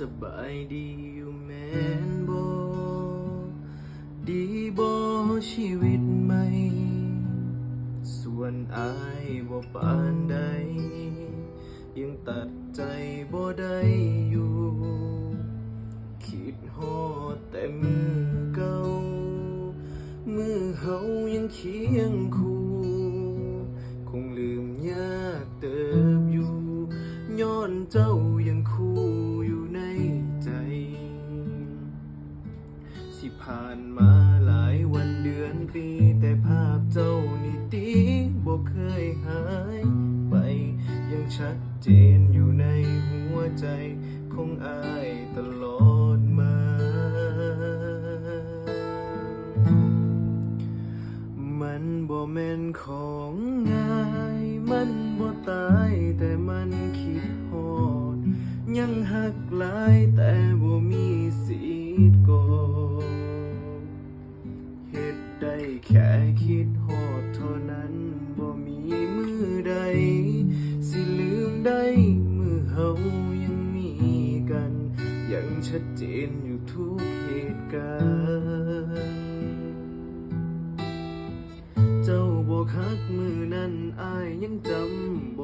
สบายดีอยู่แม่นบ่ดีบ่ชีวิตใหม่ ส่วนอายบ่ปานใด ยังตัดใจบ่ได้อยู่ คิดฮอดแต่มือเก่า มือเฮายังเคียงคู่ คงลืมยากเติบอยู่ ย้อนเจ้ายังคู่ ในใจ สิผ่านมาหลายวันเดือนปี แต่ภาพเจ้านี่ตีบ่เคยหายไป ยังชัดเจนอยู่ในหัวใจของอายตลอดมา มันบ่แม่นของง่ายมัน ยังหักหลายแต่บ่มีสิทธิ์กอดเฮ็ดได้แค่คิดฮอดเท่านั้นบ่มีมือใด สิลืมได้มือเฮายังมีกัน ยังชัดเจนอยู่ทุกเหตุการณ์เจ้าบอกฮักมือนั้นอายยังจำบ